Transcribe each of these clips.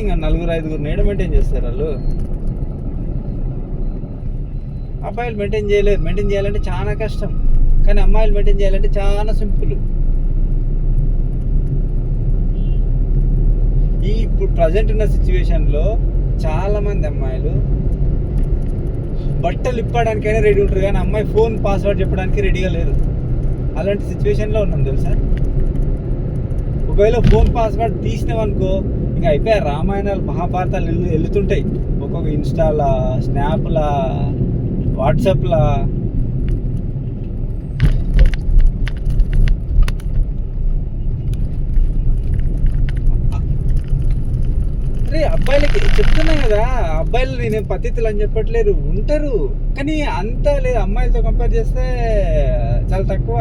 ఇంకా నలుగురు ఐదుగురు నేడ మెయింటైన్ చేస్తారు వాళ్ళు. అబ్బాయిలు మెయింటైన్ చేయలేరు మెయింటైన్ చేయాలంటే చాలా కష్టం. కానీ అమ్మాయిలు మెయింటైన్ చేయాలంటే చాలా సింపుల్ ఈ ఇప్పుడు ప్రజెంట్ ఉన్న సిచ్యువేషన్లో చాలామంది అమ్మాయిలు బట్టలు ఇప్పడానికైనా రెడీ ఉంటారు. కానీ అమ్మాయి ఫోన్ పాస్వర్డ్ చెప్పడానికి రెడీగా లేరు. అలాంటి సిచ్యువేషన్లో ఉన్నాం తెలుసా? ఒకవేళ ఫోన్ పాస్వర్డ్ తీసినామనుకో ఇంకా అయిపోయాయి రామాయణాలు మహాభారతాలు వెళ్ళి వెళ్తుంటాయి ఒక్కొక్క ఇన్స్టాలా స్నాప్లా వాట్సాప్లా. అరే అబ్బాయిలకి చెప్తున్నా కదా అబ్బాయిలు నేను పద్ధతులు అని చెప్పట్లేదు. ఉంటారు. కానీ అంత లేదు. అమ్మాయిలతో కంపేర్ చేస్తే చాలా తక్కువ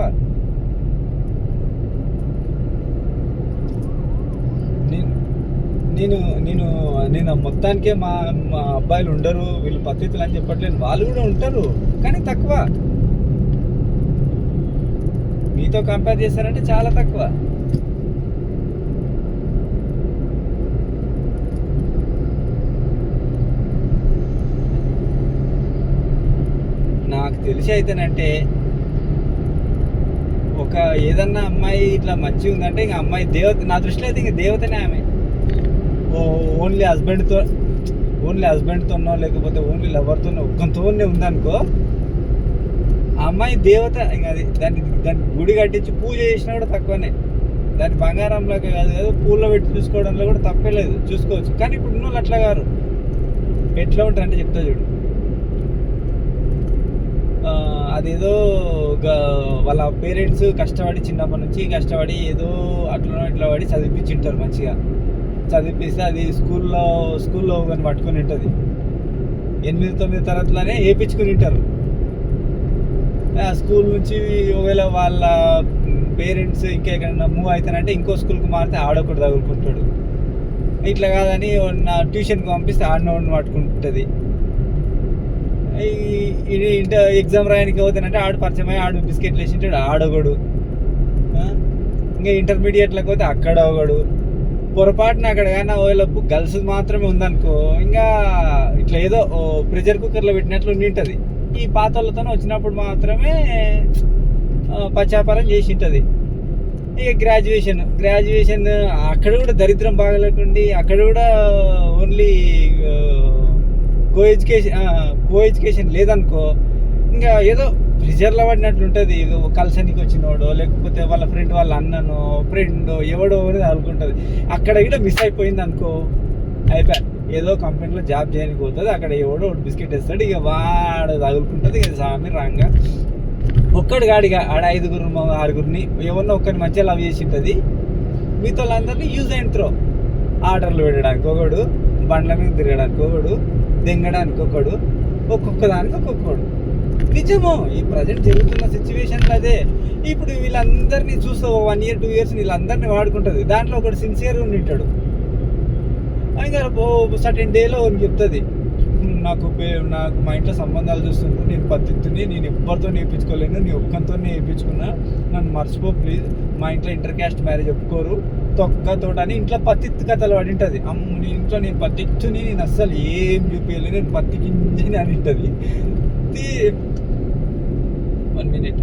నేను నేను నేను నేను మొత్తానికే మా మా అబ్బాయిలు ఉండరు వీళ్ళు పద్ధతులు అని చెప్పట్లేదు. వాళ్ళు కూడా ఉంటారు కానీ తక్కువ. మీతో కంపేర్ చేశారంటే చాలా తక్కువ. నాకు తెలిసి అయితేనంటే ఒక ఏదన్నా అమ్మాయి ఇట్లా మంచిగా ఉందంటే ఇంకా అమ్మాయి దేవత నా దృష్టిలో అయితే ఇంకా దేవతనే ఆమె. ఓన్లీ హస్బెండ్తో ఓన్లీ హస్బెండ్తోనో లేకపోతే ఓన్లీ లవర్తోనో ఒక్కంతోనే ఉందనుకో ఆ అమ్మాయి దేవత ఇంకా అది దాన్ని దాన్ని గుడి కట్టించి పూజ చేసినా కూడా తక్కువనే. దాన్ని బంగారంలోకి కాదు కాదు పూల్లో పెట్టి చూసుకోవడంలో కూడా తప్పే లేదు. చూసుకోవచ్చు. కానీ ఇప్పుడు నువ్వు అట్లా గారు ఎట్లా ఉంటారంటే చెప్తా చూడు. అదేదో వాళ్ళ పేరెంట్స్ కష్టపడి చిన్నప్పటి నుంచి కష్టపడి ఏదో అట్లా ఇట్లా పడి చదివించుంటారు మంచిగా. చదివిపిస్తే అది స్కూల్లో స్కూల్లో కానీ పట్టుకొని ఉంటుంది. ఎనిమిది తొమ్మిది తరగతిలోనే వేయించుకుని ఉంటారు. ఆ స్కూల్ నుంచి ఒకవేళ వాళ్ళ పేరెంట్స్ ఇంకెక్కడన్నా మూవ్ అవుతానంటే ఇంకో స్కూల్కి మారితే ఆడొకటి తగులుకుంటాడు. ఇట్లా కాదని నా ట్యూషన్కి పంపిస్తే ఆడినోడిని పట్టుకుంటుంది. ఈ- ఇది ఇంటర్ ఎగ్జామ్ రాయడానికి పోతానంటే ఆడు పరిచయం ఆడు బిస్కెట్లు వేసింటాడు ఆడొకడు. ఇంకా ఇంటర్మీడియట్లకు పోతే అక్కడ ఒకడు. పొరపాటున అక్కడ కానీ ఒకవేళ గర్ల్స్ మాత్రమే ఉందనుకో ఇంకా ఇట్లా ఏదో ప్రెషర్ కుక్కర్లో పెట్టినట్లు ఉండి ఉంటుంది ఈ పాత వాళ్ళతో వచ్చినప్పుడు మాత్రమే ఆ, పచ్చాపారం చేసి ఉంటుంది ఇక గ్రాడ్యుయేషన్ గ్రాడ్యుయేషన్ అక్కడ కూడా దరిద్రం బాగలేకుండి అక్కడ కూడా only co education co education లేదనుకో ఇంకా ఏదో ప్రెజర్లో పడినట్లు ఉంటుంది. కలసనికి వచ్చినోడో లేకపోతే వాళ్ళ ఫ్రెండ్ వాళ్ళ అన్ననో ఫ్రెండ్ ఎవడో అనేది అనుకుంటుంది అక్కడ కూడా మిస్ అయిపోయింది అనుకో అయిపోయి. ఏదో కంపెనీలో జాబ్ చేయడానికి పోతుంది. అక్కడ ఎవడో ఒకటి బిస్కెట్ వేస్తాడు. ఇక వాడు తగులుకుంటుంది. ఇక సామి రాంగా. ఒక్కడు గాడిగా ఆడ ఐదుగురు ఆరుగురిని ఎవరినో ఒక్కరిని మంచిగా లవ్ చేసి ఉంటుంది మిగతా వాళ్ళందరినీ యూజ్ అండ్ త్రో ఆర్డర్లు పెట్టడానికి ఒకడు బండ్ల మీద తిరగడానికి ఒకడు దింగడానికి ఒకడు. ఒక్కొక్క దానికి ఒక్కొక్కడు నిజము ఈ ప్రజెంట్ జరుగుతున్న సిచ్యువేషన్లో అదే. ఇప్పుడు వీళ్ళందరినీ చూస్తావు వన్ ఇయర్ టూ ఇయర్స్ వీళ్ళందరినీ వాడుకుంటుంది. దాంట్లో ఒకడు సిన్సియర్గా ఉండి ఉంటాడు. ఇంకా సర్టెన్ డేలో చెప్తుంది. నాకు నాకు మా ఇంట్లో సంబంధాలు చూస్తుంటే నేను పద్ధతిని నేను ఎవ్వరితో నేర్పించుకోలేను నీ ఒక్కంతో నేర్పించుకున్నా. నన్ను మర్చిపో ప్లీజ్ మా ఇంట్లో ఇంటర్ క్యాస్ట్ మ్యారేజ్ ఒప్పుకోరు. తొక్కతో అని ఇంట్లో పత్తిత్తు కథలు పడి ఉంటుంది అమ్మ నీ ఇంట్లో నేను పత్తిచ్చుని నేను అస్సలు ఏం చూపించలేదు నేను పత్తి అని ఉంటుంది వన్ మినిట్.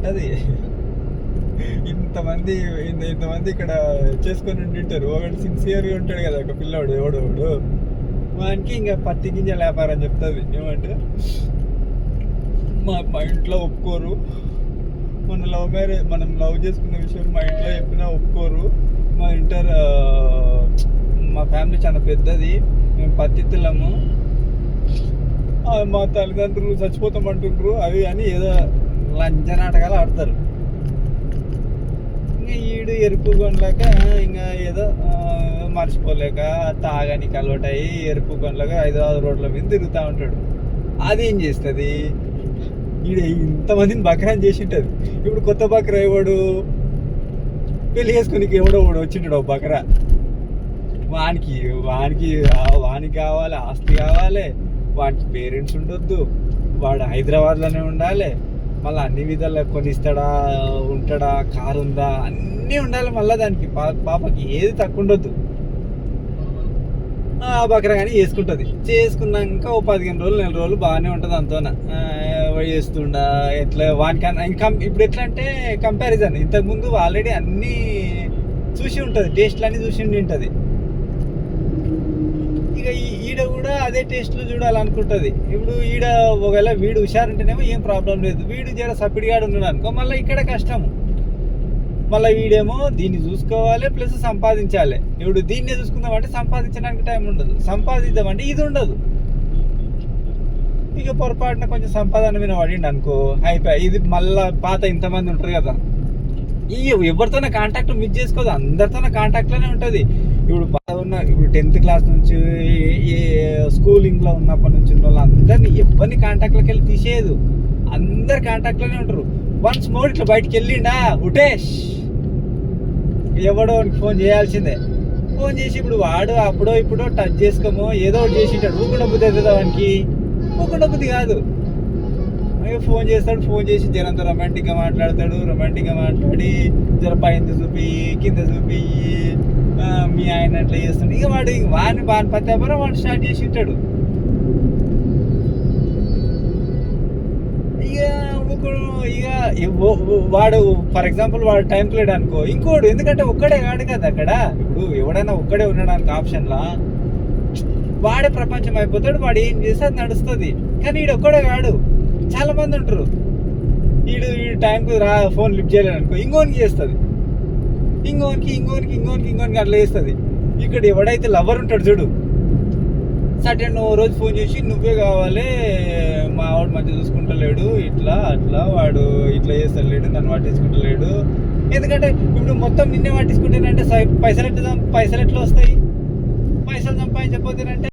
ఉంటుంది. ఇంతమంది ఇంత ఇంతమంది ఇక్కడ చేసుకొని ఉండింటారు. ఒకటి సిన్సియర్గా ఉంటాడు కదా ఒక పిల్లోడు ఎవడోడు వానికి ఇంకా పత్తి గింజల వ్యాపారం చెప్తుంది. ఏమంటే మా మా ఇంట్లో ఒప్పుకోరు. మన లవ్ మ్యారేజ్ మనం లవ్ చేసుకున్న విషయం మా ఇంట్లో చెప్పినా ఒప్పుకోరు. మా ఇంటర్ మా ఫ్యామిలీ చాలా పెద్దది. మేము పత్తిత్తులము మా తల్లిదండ్రులు చచ్చిపోతామంటుండ్రు. అవి అని ఏదో లంచ నాటకాలు ఆడతారు. ఇంకా ఈడు ఎరుపు కొనలేక ఇంకా ఏదో మర్చిపోలేక తాగానికి అలవాటయి ఎరుపు కొనలేక హైదరాబాద్ రోడ్ల మీద తిరుగుతూ ఉంటాడు. అది ఏం చేస్తుంది? ఈడు ఇంతమందిని బక్రాన్ చేసి ఉంటుంది ఇప్పుడు కొత్త బక్రా ఎవడు? పెళ్ళి చేసుకుని ఎవడో వాడు వచ్చింటాడు ఒక బక్రా. వానికి వానికి వానికి కావాలి ఆస్తి కావాలి. వానికి పేరెంట్స్ ఉండొద్దు. వాడు హైదరాబాద్లోనే ఉండాలి. మళ్ళీ అన్ని విధాలు కొనిస్తాడా ఉంటాడా కారు ఉందా అన్నీ ఉండాలి మళ్ళీ దానికి. పాపకి ఏది తక్కువ ఉండొద్దు ఆ బకరా కానీ చేసుకుంటుంది. చేసుకున్నాక ఓ పదిహేను రోజులు నెల రోజులు బాగానే ఉంటుంది అంతోన. చేస్తుండా ఎట్లా వానికన్నా ఇంకా ఇప్పుడు ఎట్లా అంటే కంపారిజన్ ఇంతకుముందు ఆల్రెడీ అన్నీ చూసి ఉంటుంది. టేస్ట్లు అన్నీ చూసి ఉండి ఉంటుంది. కూడా అదే టేస్ట్లో చూడాలనుకుంటుంది. ఇప్పుడు ఈడ ఒకవేళ వీడు హుషారుంటేనేమో ఏం ప్రాబ్లం లేదు. వీడు జర సపిడిగాడు ఉన్నాడు అనుకో మళ్ళీ ఇక్కడ కష్టము. మళ్ళీ వీడేమో దీన్ని చూసుకోవాలి ప్లస్ సంపాదించాలి. ఇప్పుడు దీన్నే చూసుకుందామంటే సంపాదించడానికి టైం ఉండదు. సంపాదిద్దామంటే ఇది ఉండదు. ఇక పొరపాటున కొంచెం సంపాదన మీద పడిండు అనుకో అయిపోయి ఇది మళ్ళా పాత ఇంతమంది ఉంటారు కదా. ఈ ఎవరితోనే కాంటాక్ట్ మిస్ చేసుకోదు. అందరితోనే కాంటాక్ట్లోనే ఉంటుంది. ఇప్పుడు బాగా ఉన్న ఇప్పుడు టెన్త్ క్లాస్ నుంచి ఏ స్కూలింగ్లో ఉన్నప్పటి నుంచి ఉన్న వాళ్ళు అందరినీ ఎవరిని కాంటాక్ట్లోకి వెళ్ళి తీసేయదు. అందరు కాంటాక్ట్లోనే ఉంటారు. వన్స్ మోర్ ఇట్లా బయటికి వెళ్ళిండా? ఉటేష్! ఎవడో వానికి ఫోన్ చేయాల్సిందే. ఫోన్ చేసి ఇప్పుడు వాడు అప్పుడో ఇప్పుడో టచ్ చేసుకోమో ఏదో ఒకటి చేసి ఉంటాడు ఊకుండా బుద్ధి అవుతుందా వానికి? ఊకుండా బుద్ధి కాదు. ఫోన్ చేస్తాడు ఫోన్ చేసి జరంత రొమాంటిక్గా మాట్లాడతాడు రొమాంటిక్గా మాట్లాడి జర పైన చూపి కింద చూపి మీ ఆయన అట్లా చేస్తాడు ఇక వాడు ఇక వాడిని వాని పత్యాపరం వాడు స్టార్ట్ చేసి ఉంటాడు. ఇక ఒకడు ఇక వాడు ఫర్ ఎగ్జాంపుల్ వాడు టైం లేడు అనుకో ఇంకోడు ఎందుకంటే ఒక్కడే కాడు కదా అక్కడ. ఇప్పుడు ఎవడైనా ఒక్కడే ఉండడానికి ఆప్షన్లా వాడే ప్రపంచం అయిపోతాడు వాడు ఏం చేస్తే అది నడుస్తుంది. కానీ వీడు ఒక్కడే కాడు చాలా మంది ఉంటారు. వీడు వీడు టైంకి రా ఫోన్ లిఫ్ట్ చేయలేడు అనుకో ఇంకోనికి చేస్తుంది. ఇంకోనికి ఇంకోనికి ఇంకోనికి ఇంకోనికి అట్లా చేస్తుంది. ఇక్కడ ఎవడైతే లవర్ ఉంటాడు చూడు సడన్ ఓ రోజు ఫోన్ చేసి నువ్వే కావాలి మా వాడు మంచిగా చూసుకుంటలేడు ఇట్లా అట్లా వాడు ఇట్లా చేస్తలేడు నన్ను పట్టించుకుంటలేడు. ఎందుకంటే ఇప్పుడు మొత్తం నిన్నే పట్టించుకుంటేనంటే సై- పైసలు ఎట్లా పైసలు ఎట్లా వస్తాయి? పైసలు సంపాదించకపోతేనంటే